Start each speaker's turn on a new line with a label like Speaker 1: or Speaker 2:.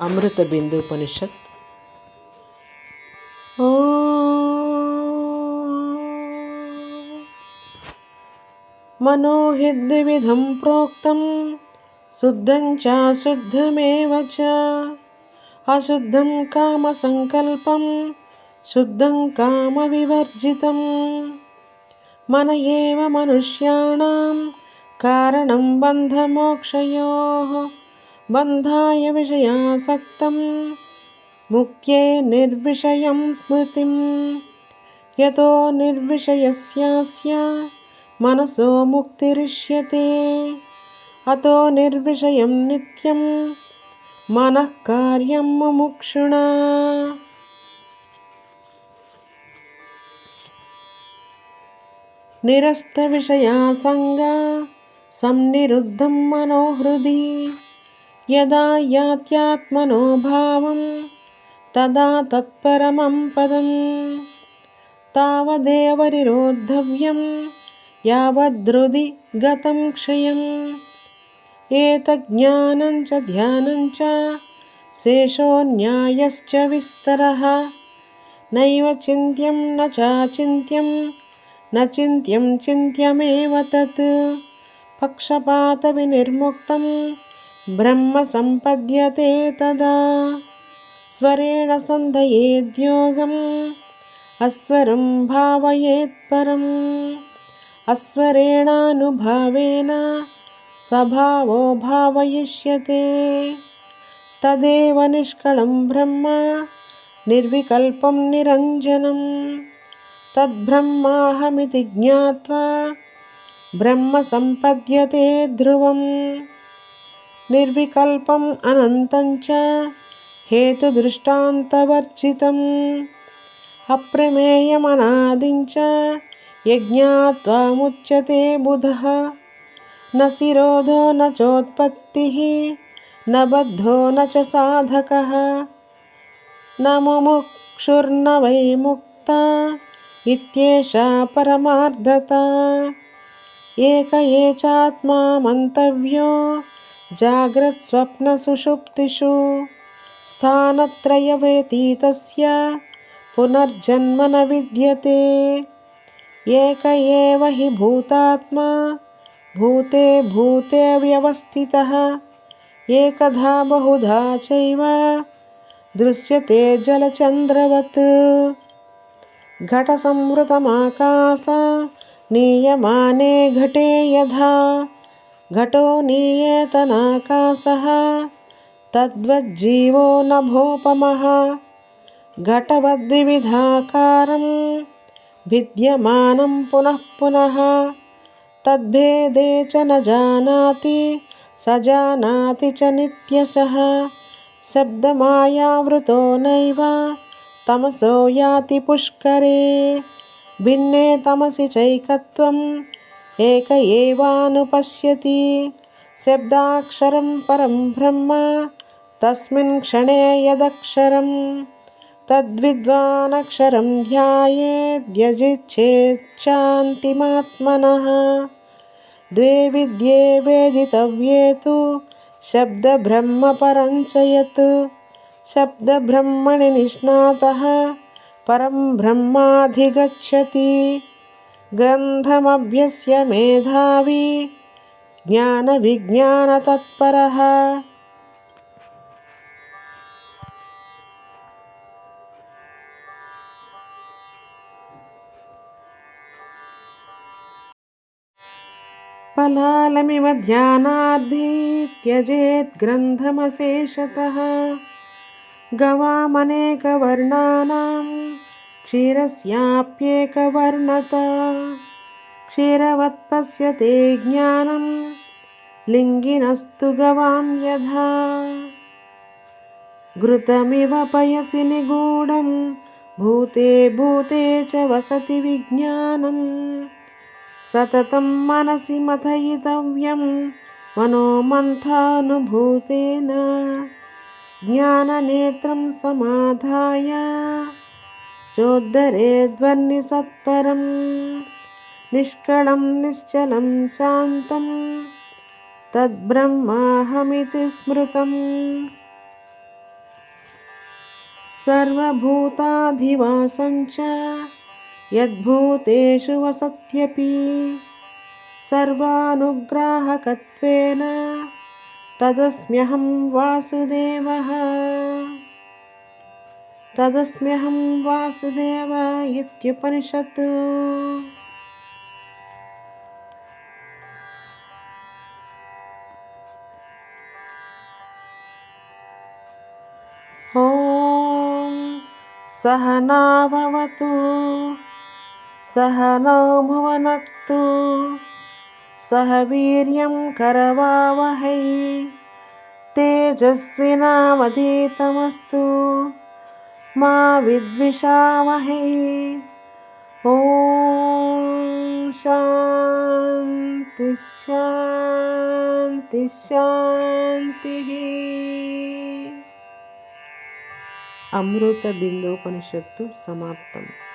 Speaker 1: अमृतबिन्दुपनिषत् ओ मनोहिद्विविधं प्रोक्तं, शुद्धं चाशुद्धमेव च। अशुद्धं कामसङ्कल्पं शुद्धं कामविवर्जितं। मन एव मनुष्याणां, कारणं बन्धमोक्षयोः। बन्धाय विषयासक्तं मुख्ये निर्विषयं स्मृतिं यतो निर्विषयस्यास्य मनसो मुक्तिरिष्यते अतो निर्विषयं नित्यं मनः कार्यं मुमुक्षुणा निरस्तविषयासङ्गा संनिरुद्धं मनोहृदि यदा यात्यात्मनो भावं तदा तत्परमं पदं तावदेव निरोद्धव्यं यावद्धृदि गतं क्षयम्। एतज्ज्ञानं च ध्यानं च शेषो न्यायश्च विस्तरः। नैव चिन्त्यं न चाचिन्त्यं न चिन्त्यं चिन्त्यमेव तत्। पक्षपातविनिर्मुक्तं ब्रह्म सम्पद्यते तदा। स्वरेण सन्धयेद्योगम् अस्वरं भावयेत्परम्। अस्वरेणानुभावेन स्वभावो भावयिष्यते। तदेव निष्कलं ब्रह्म निर्विकल्पं निरञ्जनं तद्ब्रह्माहमिति ज्ञात्वा ब्रह्म सम्पद्यते ध्रुवम् निर्विकल्पम् अनन्तं च हेतुदृष्टान्तवर्जितम् अप्रमेयमनादिं च यज्ञात्वामुच्यते बुधः न सिरोधो न चोत्पत्तिः न बद्धो न च साधकः न मुमुक्षुर्न जाग्रत्स्वप्नसुषुप्तिषु स्थानत्रयव्यतीतस्य पुनर्जन्म न विद्यते। एक एव हि भूतात्मा, भूते भूते व्यवस्थितः। एकधा बहुधा चैव दृश्यते जलचन्द्रवत्। घटसंवृतमाकाश, नीयमाने घटे यथा। घटो नीयेतनाकाशः तद्वज्जीवो नभोपमः घटवद्विविधाकारं भिद्यमानं पुनः पुनः तद्भेदे च न जानाति स जानाति च नित्यसः शब्दमायावृतो नैव तमसो याति पुष्करे भिन्ने तमसि चैकत्वम् एक एवानुपश्यति। शब्दाक्षरं परं ब्रह्म तस्मिन् क्षणे यदक्षरं तद्विद्वानक्षरं ध्यायेद्यजिच्छेच्छान्तिमात्मनः द्वे विद्ये वेदितव्ये तु शब्दब्रह्मपरञ्च यत्। शब्दब्रह्मणि निष्णातः परं ब्रह्माधिगच्छति ग्रन्थमभ्यस्य मेधावी ज्ञानविज्ञानतत्परः। फलालमिव ध्यानार्धी त्यजेत् ग्रन्थमशेषतः। गवामनेकवर्णानां क्षीरस्याप्येकवर्णता। क्षीरवत् पश्यते ज्ञानं लिङ्गिनस्तु गवां यथा। घृतमिव पयसि निगूढं भूते भूते च वसति विज्ञानं सततं मनसि मथयितव्यं मनोमन्थानुभूतेन। ज्ञाननेत्रं समाधाय चोद्धरेद्वर्निसत्परम् निष्कलं निश्चलं शान्तं तद्ब्रह्माहमिति स्मृतम्। सर्वभूताधिवासं च यद्भूतेषु वसत्यपि सर्वानुग्राहकत्वेन तदस्म्यहं वासुदेवः तदस्म्यहं वासुदेव इत्युपनिषत्। ॐ सहनाभवतु सहनौ भुवनक्तु सह वीर्यं करवावहै तेजस्विनावधीतमस्तु मा विद्विषावहे ॐ शान्ति शान्तिः। अमृतबिन्दोपनिषत्तु समाप्तम्।